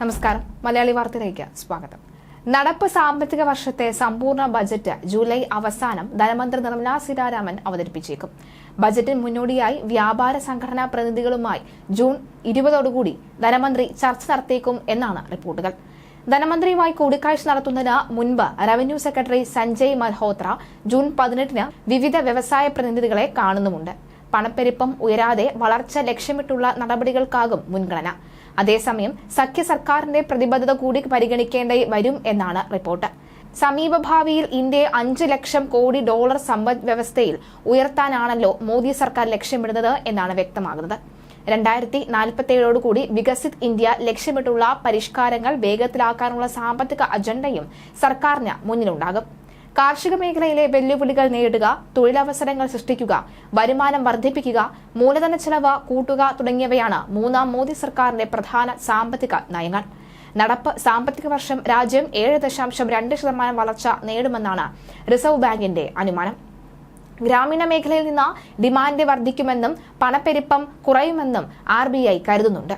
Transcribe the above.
നമസ്കാരം. മലയാളി വാർത്തയിലേക്ക് സ്വാഗതം. നടപ്പ് സാമ്പത്തിക വർഷത്തെ സമ്പൂർണ ബജറ്റ് ജൂലൈ അവസാനം ധനമന്ത്രി നിർമ്മലാ സീതാരാമൻ അവതരിപ്പിച്ചേക്കും. ബജറ്റിന് മുന്നോടിയായി വ്യാപാര സംഘടനാ പ്രതിനിധികളുമായി ജൂൺ ഇരുപതോടുകൂടി ധനമന്ത്രി ചർച്ച നടത്തിയേക്കും എന്നാണ് റിപ്പോർട്ടുകൾ. ധനമന്ത്രിയുമായി കൂടിക്കാഴ്ച നടത്തുന്നതിന് മുൻപ് revenue secretary Sanjay Malhotra June പതിനെട്ടിന് വിവിധ വ്യവസായ പ്രതിനിധികളെ കാണുന്നുമുണ്ട്. പണപ്പെരുപ്പം ഉയരാതെ വളർച്ച ലക്ഷ്യമിട്ടുള്ള നടപടികൾക്കാകും മുൻഗണന. അതേസമയം സഖ്യ സർക്കാരിന്റെ പ്രതിബദ്ധത കൂടി പരിഗണിക്കേണ്ടി വരും എന്നാണ് റിപ്പോർട്ട്. സമീപഭാവിയിൽ ഇന്ത്യയെ അഞ്ച് ലക്ഷം കോടി ഡോളർ സമ്പദ് വ്യവസ്ഥയിൽ ഉയർത്താനാണല്ലോ മോദി സർക്കാർ ലക്ഷ്യമിടുന്നത് എന്നാണ് വ്യക്തമാകുന്നത്. രണ്ടായിരത്തി നാൽപ്പത്തിയേഴോടുകൂടി വികസിത് ഇന്ത്യ ലക്ഷ്യമിട്ടുള്ള പരിഷ്കാരങ്ങൾ വേഗത്തിലാക്കാനുള്ള സാമ്പത്തിക അജണ്ടയും സർക്കാരിന് മുന്നിലുണ്ടാകും. കാർഷിക മേഖലയിലെ വെല്ലുവിളികൾ നേരിടുക തൊഴിലവസരങ്ങൾ സൃഷ്ടിക്കുക വരുമാനം വർദ്ധിപ്പിക്കുക മൂലധന ചെലവ് കൂട്ടുക തുടങ്ങിയവയാണ് മൂന്നാം മോദി സർക്കാരിന്റെ പ്രധാന സാമ്പത്തിക നയങ്ങൾ. നടപ്പ് സാമ്പത്തിക വർഷം രാജ്യം ഏഴ് ദശാംശം രണ്ട് ശതമാനം വളർച്ച നേടുമെന്നാണ് റിസർവ് ബാങ്കിന്റെ അനുമാനം. ഗ്രാമീണ മേഖലയിൽ നിന്ന് ഡിമാൻഡ് വർദ്ധിക്കുമെന്നും പണപ്പെരുപ്പം കുറയുമെന്നും ആർ കരുതുന്നുണ്ട്.